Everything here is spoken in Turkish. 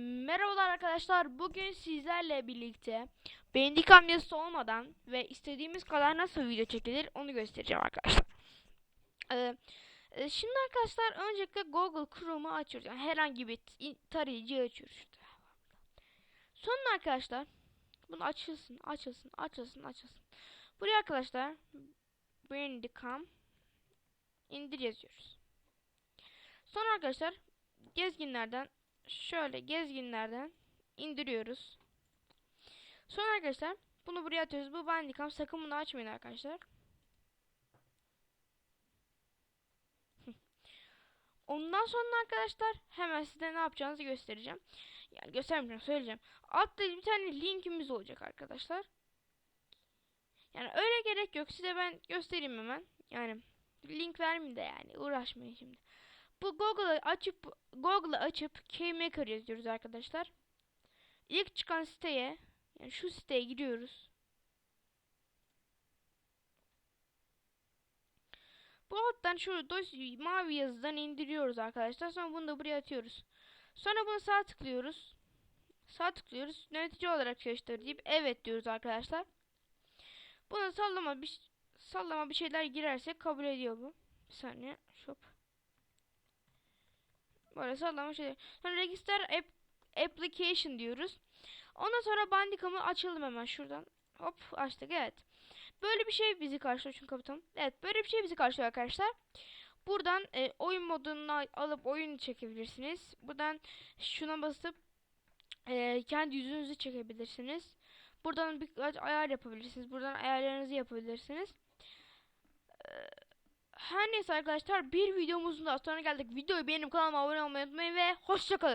Merhabalar arkadaşlar. Bugün sizlerle birlikte Bandicam yazısı olmadan ve istediğimiz kadar nasıl video çekilir onu göstereceğim arkadaşlar. Ee, e, şimdi arkadaşlar öncelikle Google Chrome'u açıyoruz. Yani herhangi bir tarayıcı açıyoruz. işte. Sonra arkadaşlar bunu açılsın, açılsın, açılsın, açılsın. Buraya arkadaşlar Bandicam indir yazıyoruz. Sonra arkadaşlar gezginlerden şöyle gezginlerden indiriyoruz. Sonra arkadaşlar bunu buraya atıyoruz. Bu Bandicam sakın bunu açmayın arkadaşlar. Ondan sonra arkadaşlar hemen size ne yapacağınızı göstereceğim. Yani göstermeyeceğim söyleyeceğim. Altta bir tane linkimiz olacak arkadaşlar. Yani öyle gerek yok. Size ben göstereyim hemen. Yani link vermeyeyim de yani uğraşmayın şimdi. Bu Google'ı açıp Google'ı açıp Keymaker yazıyoruz arkadaşlar. İlk çıkan siteye yani şu siteye giriyoruz. Bu alttan şu dosya mavi yazıdan indiriyoruz arkadaşlar. Sonra bunu da buraya atıyoruz. Sonra bunu sağ tıklıyoruz. Sağ tıklıyoruz. Yönetici olarak çalıştır deyip evet diyoruz arkadaşlar. Buna sallama bir sallama bir şeyler girerse kabul ediyor bu. Bir saniye. Şop. Böyle sallama şey. Sonra register app, application diyoruz. Ondan sonra Bandicam'ı açalım hemen şuradan. Hop açtık evet. Böyle bir şey bizi karşılıyor çünkü kapatalım. Evet böyle bir şey bizi karşılıyor arkadaşlar. Buradan e, oyun modunu alıp oyun çekebilirsiniz. Buradan şuna basıp e, kendi yüzünüzü çekebilirsiniz. Buradan birkaç ayar yapabilirsiniz. Buradan ayarlarınızı yapabilirsiniz. E, her neyse arkadaşlar bir videomuzun da sonuna geldik. Videoyu beğenip kanalıma abone olmayı unutmayın ve hoşçakalın.